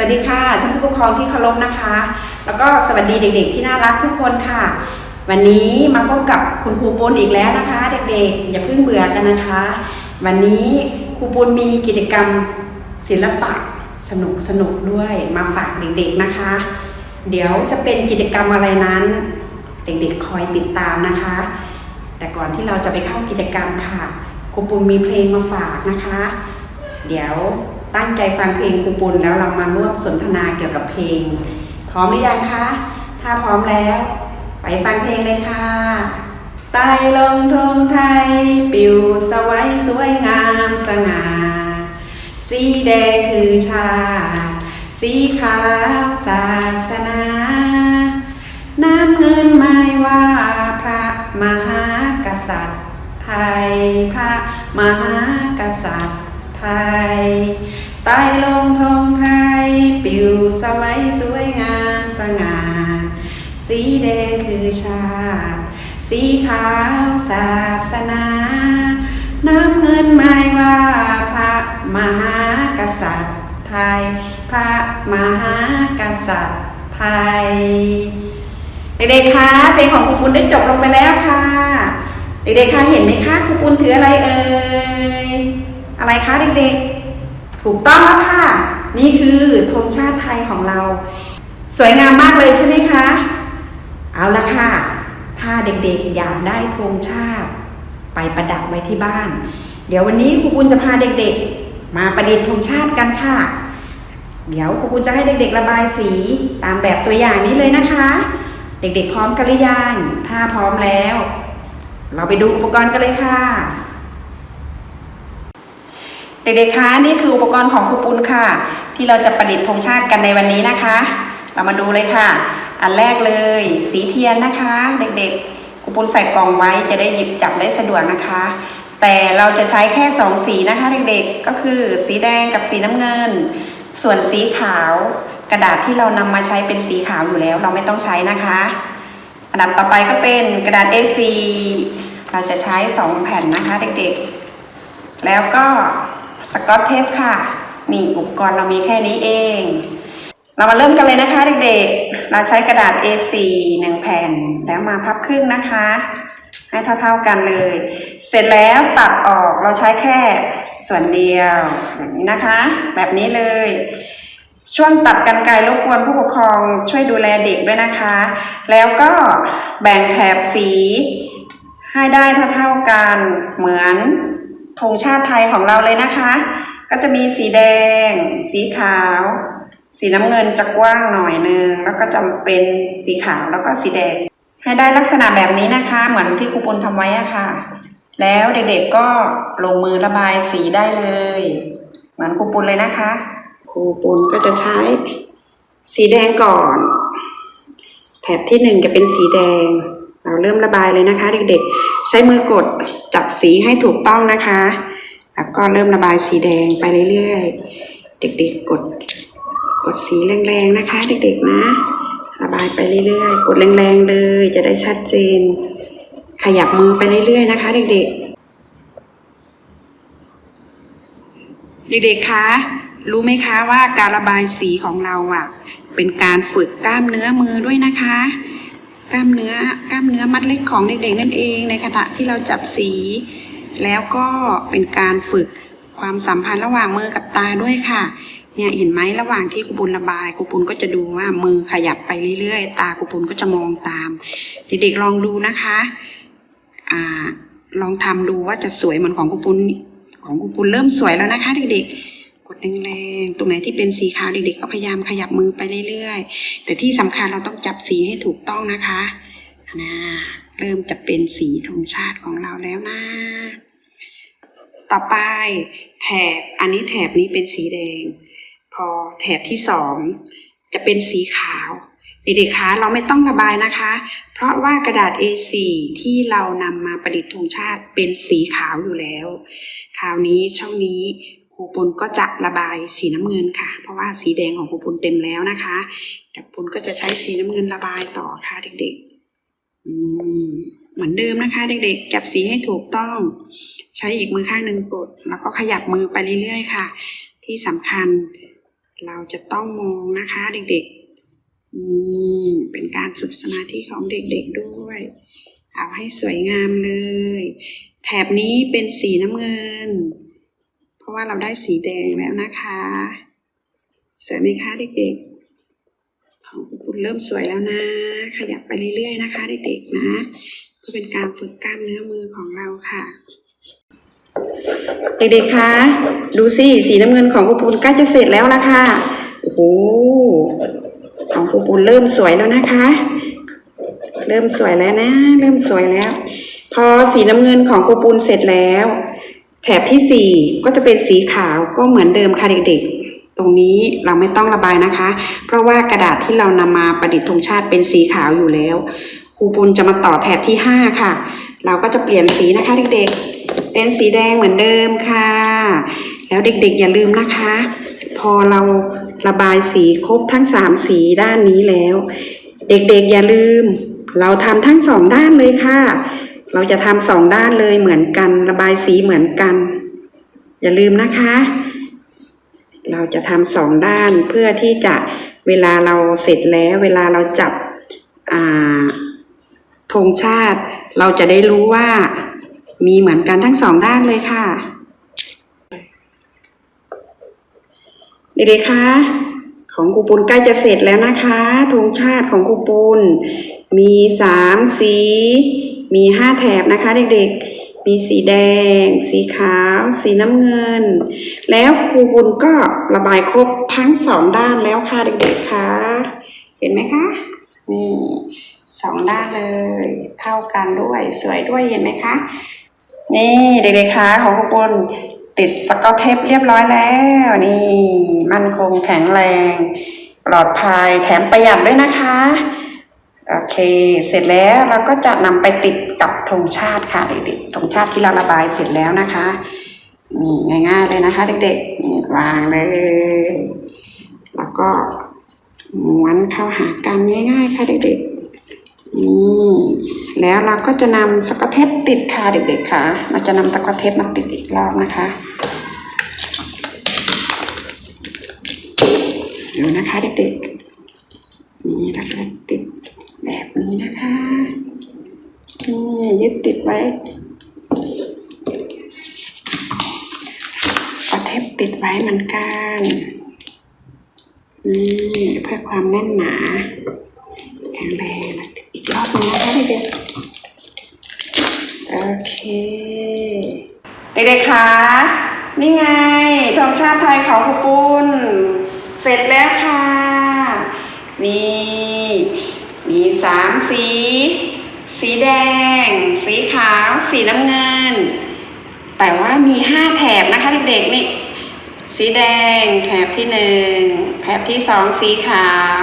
วัสดีค่ะท่านผู้ปกครองที่เคารพนะคะ แล้วก็สวัสดีเด็ก ๆ ที่น่ารักทุกคนค่ะ วันนี้มาพบกับคุณครูปุณอีกแล้วนะคะ เด็กๆ อย่าเพิ่งเบื่อกันนะคะ วันนี้ครูปุณมีกิจกรรมศิลปะสนุกสนุกด้วยมาฝากเด็กๆนะคะ เดี๋ยวจะเป็นกิจกรรมอะไรนั้น เด็กๆคอยติดตามนะคะ แต่ก่อนที่เราจะไปเข้ากิจกรรมค่ะครูปุณมีเพลงมาฝากนะคะ เดี๋ยว ตั้งใจฟังเพลงครูปุณแล้วเรามาร่วมสนทนาเกี่ยวกับเพลง พร้อมหรือยังคะ ถ้าพร้อมแล้ว ไปฟังเพลงเลยค่ะใต้ลงทงไทย ปิวสวัยสวยงามสง่าสีแดงคือชาติสีขาวศาสนา น้ำเงินหมายว่าพระมหากษัตริย์ไทย พระมหากษัตริย์ไทย ใต้ลงทงไทย ปิวสวัยสวยงามสง่า สีแดงคือชาติ สีขาวศาสนา น้ำเงินหมายว่าพระมหากษัตริย์ไทย พระมหากษัตริย์ไทย เด็กๆคะเพลงของครูปุณได้จบลงไปแล้วค่ะ เด็กๆคะเห็นไหมคะครูปุณถืออะไรเอ่ย อะไรคะเด็กๆ ถูกต้องแล้วค่ะ นี่คือธงชาติไทยของเรา สวยงามมากเลยใช่ไหมคะ เอาละค่ะ ถ้าเด็กๆอยากได้ธงชาติ ไปประดับไว้ที่บ้าน เดี๋ยววันนี้ครูปุณจะพาเด็กๆ มาประดิษฐ์ธงชาติกันค่ะ เดี๋ยวครูปุณจะให้เด็กๆระบายสีตามแบบตัวอย่างนี้เลยนะคะ เด็กๆพร้อมกันหรือยังถ้าพร้อมแล้ว เราไปดูอุปกรณ์กันเลยค่ะ เด็กๆ คะนี่คืออุปกรณ์ของครูปุณค่ะ ที่เราจะประดิษฐ์ธงชาติกันในวันนี้นะคะ เรามาดูเลยค่ะ อันแรกเลย สีเทียนนะคะ เด็กๆครูปุณใส่กล่องไว้จะได้หยิบจับได้สะดวกนะคะ แต่เราจะใช้แค่สองสีนะคะ เด็กๆก็คือสีแดงกับสีน้ำเงิน ส่วนสีขาวกระดาษที่เรานำมาใช้เป็นสีขาวอยู่แล้ว เราไม่ต้องใช้นะคะอันดับต่อไปก็เป็นกระดาษ A4 เราจะใช้สองแผ่นนะคะ เด็กๆ แล้วก็ สกอตเทปค่ะ นี่อุปกรณ์เรามีแค่นี้เอง เรามาเริ่มกันเลยนะคะเด็กๆ เราใช้กระดาษ A4 หนึ่งแผ่น แล้วมาพับครึ่งนะคะ ให้เท่าๆกันเลย เสร็จแล้วตัดออกเราใช้แค่ส่วนเดียวแบบนี้นะคะ แบบนี้เลยช่วงตัดกันไกลรบกวนผู้ปกครองช่วยดูแลเด็กด้วยนะคะ แล้วก็แบ่งแถบสีให้ได้เท่าๆกันเหมือน ธงชาติไทยของเราเลยนะคะ ก็จะมีสีแดง สีขาว สีน้ำเงินจะกว้างหน่อยนึงแล้วก็จะเป็นสีขาวแล้วก็สีแดง ให้ได้ลักษณะแบบนี้นะคะ เหมือนที่ครูปุณทำไว้อะค่ะ แล้วเด็กๆก็ลงมือระบายสีได้เลย เหมือนครูปุณเลยนะคะครูปุณก็จะใช้สีแดงก่อน แถบที่หนึ่งจะเป็นสีแดง เราเริ่มระบายเลยนะคะ เด็กๆ ใช้มือกดจับสีให้ถูกต้องนะคะ แล้วก็เริ่มระบายสีแดงไปเรื่อยๆ เด็กๆ กด กดสีแรงๆนะคะ เด็กๆนะ ระบายไปเรื่อยๆ กดแรงๆเลย จะได้ชัดเจน ขยับมือไปเรื่อยๆ นะคะ เด็กๆเด็กๆ คะ รู้ไหมคะว่าการระบายสีของเราอะ เป็นการฝึกกล้ามเนื้อมือด้วยนะคะ กล้ามเนื้อกล้ามเนื้อมัดเล็กของเด็กๆนั่นเอง ในขณะที่เราจับสี แล้วก็เป็นการฝึกความสัมพันธ์ระหว่างมือกับตาด้วยค่ะเนี่ยเห็นไหมระหว่างที่ครูปุณระบายครูปุณก็จะดูว่ามือขยับไปเรื่อยๆ ตาครูปุณก็จะมองตาม เด็กๆลองดูนะคะอ่าลองทำดูว่าจะสวยเหมือนของครูปุณของครูปุณเริ่มสวยแล้วนะคะ เด็กๆ ดแรงๆ ตรงไหนที่เป็นสีขาวเด็กๆก็พยายามขยับมือไปเรื่อยๆ แต่ที่สำคัญเราต้องจับสีให้ถูกต้องนะคะนะเริ่มจะเป็นสีธงชาติของเราแล้วนะ ต่อไปแถบอันนี้แถบนี้เป็นสีแดง พอแถบที่สองจะเป็นสีขาวเด็กๆคะเราไม่ต้องระบายนะคะ เพราะว่ากระดาษ A4 ที่เรานำมาประดิษฐ์ธงชาติเป็นสีขาวอยู่แล้ว คราวนี้ช่องนี้ ครูปุณก็จะระบายสีน้ำเงินค่ะ เพราะว่าสีแดงของครูปุณเต็มแล้วนะคะเดี๋ยวปุณก็จะใช้สีน้ำเงินระบายต่อค่ะเด็กๆนี่เหมือนเดิมนะคะ เด็กๆจับสีให้ถูกต้อง ใช้อีกมือข้างหนึ่งกด แล้วก็ขยับมือไปเรื่อยๆค่ะ ที่สำคัญเราจะต้องมองนะคะ เด็กๆนี่เป็นการฝึกสมาธิของเด็กๆด้วย เอาให้สวยงามเลย แถบนี้เป็นสีน้ำเงิน ราะว่าเราได้สีแดงแล้วนะคะ สวยไหมคะเด็กๆ ของคุณปุณเริ่มสวยแล้วนะ ขยับไปเรื่อยๆนะคะเด็กๆนะเพื่อเป็นการฝึกกล้ามเนื้อมือของเราค่ะ เด็กๆคะดูสิสีน้ำเงินของครูปูนใกล้จะเสร็จแล้วละค่ะโอ้โหของครูปูนเริ่มสวยแล้วนะคะ เริ่มสวยแล้วนะ เริ่มสวยแล้ว พอสีน้ำเงินของครูปูนเสร็จแล้ว แถบที่สี่ก็จะเป็นสีขาวก็เหมือนเดิมค่ะเด็กๆ ตรงนี้เราไม่ต้องระบายนะคะ เพราะว่ากระดาษที่เรานำมาประดิษฐ์ธงชาติเป็นสีขาวอยู่แล้วครูปูนจะมาต่อแถบที่ห้าค่ะ เราก็จะเปลี่ยนสีนะคะเด็กๆ เป็นสีแดงเหมือนเดิมค่ะ แล้วเด็กๆ อย่าลืมนะคะ พอเราระบายสีครบทั้งสามสีด้านนี้แล้ว เด็กๆ อย่าลืม เราทำทั้งสองด้านเลยค่ะ เราจะทำสองด้านเลยเหมือนกัน ระบายสีเหมือนกัน อย่าลืมนะคะ เราจะทำสองด้านเพื่อที่จะเวลาเราเสร็จแล้วเวลาเราจับธงชาติ เราจะได้รู้ว่ามีเหมือนกันทั้งสองด้านเลยค่ะเด็กๆคะของครูปูนใกล้จะเสร็จแล้วนะคะธงชาติของครูปูนมีสามสี มีห้าแถบนะคะเด็กๆ มีสีแดง สีขาว สีน้ำเงิน แล้วครูปูนก็ระบายครบทั้งสองด้านแล้วค่ะเด็กๆคะเห็นไหมคะ นี่สองด้านเลย เท่ากันด้วยสวยด้วยเห็นไหมคะ นี่เด็กๆคะของครูปุณติดสกอตเทปเรียบร้อยแล้ว นี่ มั่นคงแข็งแรง ปลอดภัยแถมประหยัดด้วยนะคะ โอเค เสร็จแล้วเราก็จะนำไปติดกับธงชาติค่ะเด็กๆธงชาติที่เราระบายเสร็จแล้วนะคะนี่ง่ายๆเลยนะคะเด็กๆนี่วางเลย แล้วก็ม้วนเข้าหากันง่ายๆค่ะเด็กๆนี่แล้วเราก็จะนำสกอตเทปติดค่ะเด็กๆค่ะ เราจะนำสกอตเทปมาติดอีกรอบนะคะดูนะคะเด็กๆนี่เราก็ติด แบบนี้นะคะนี่ยึดติดไว้สกอตเทปติดไว้เหมือนกันนี่เพื่อความแน่นหนาแข็งแรงอีกรอบนึงนะคะเด็กๆโอเคเด็กๆคะนี่ไงธงชาติไทยเของครูปุณเสร็จแล้วค่ะ นี่ มีสามสี สีแดง สีขาว สีน้ำเงิน แต่ว่ามีห้าแถบนะคะเด็กๆนี่ สีแดงแถบที่หนึ่งแถบที่สองสีขาว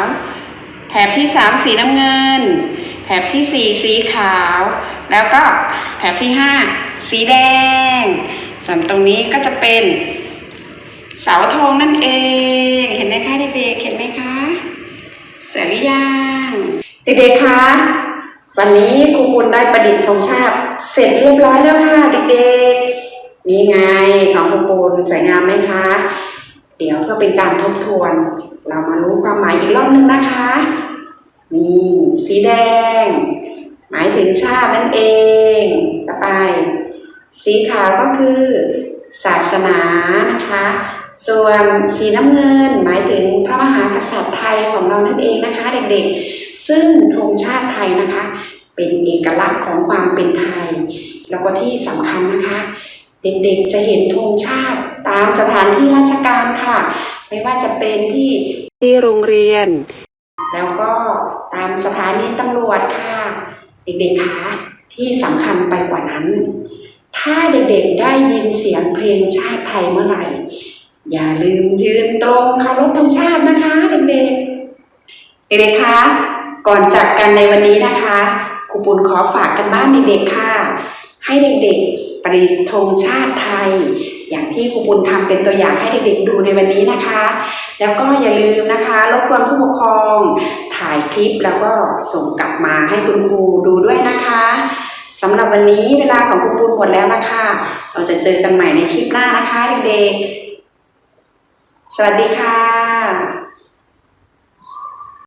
แถบที่สามสีน้ำเงิน แถบที่สี่สีขาว แล้วก็แถบที่ห้าสีแดง ส่วนตรงนี้ก็จะเป็นเสาธงนั่นเอง เห็นไหมคะเด็กๆ เห็นไหมคะ เสร็จหรือยัง เด็กๆ คะ วันนี้ครูปุณได้ประดิษฐ์ธงชาติ เสร็จเรียบร้อยแล้วค่ะเด็กๆ นี่ไงของครูปุณสวยงามไหมคะ เดี๋ยวเพื่อเป็นการทบทวน เรามารู้ความหมายอีกรอบนึงนะคะ นี่สีแดง หมายถึงชาตินั่นเอง ต่อไป สีขาวก็คือ ศาสนานะคะ ส่วนสีน้ำเงินหมายถึงพระมหากษัตริย์ไทยของเรานั่นเองนะคะ เด็กๆ ซึ่งธงชาติไทยนะคะ เป็นเอกลักษณ์ของความเป็นไทย แล้วก็ที่สำคัญนะคะ เด็กๆจะเห็นธงชาติตามสถานที่ราชการค่ะ ไม่ว่าจะเป็นที่ที่โรงเรียน แล้วก็ตามสถานีตำรวจค่ะ เด็กๆคะที่สำคัญไปกว่านั้น ถ้าเด็กๆได้ยินเสียงเพลงชาติไทยเมื่อไหร่ อย่าลืมยืนตรงเคารพธงชาตินะคะเด็กๆเด็กๆคะ ก่อนจากกันในวันนี้นะคะครูปุณขอฝากกันบ้านเด็กๆค่ะ ให้เด็กๆ ประดิษฐ์ธงชาติไทย อย่างที่ครูปุณทำเป็นตัวอย่างให้เด็กๆดูในวันนี้นะคะ แล้วก็อย่าลืมนะคะรบกวนผู้ปกครอง ถ่ายคลิปแล้วก็ส่งกลับมาให้คุณครูดูด้วยนะคะสำหรับวันนี้เวลาของคุณปูนหมดแล้วนะคะ เราจะเจอกันใหม่ในคลิปหน้านะคะเด็กๆ สวัสดีค่ะ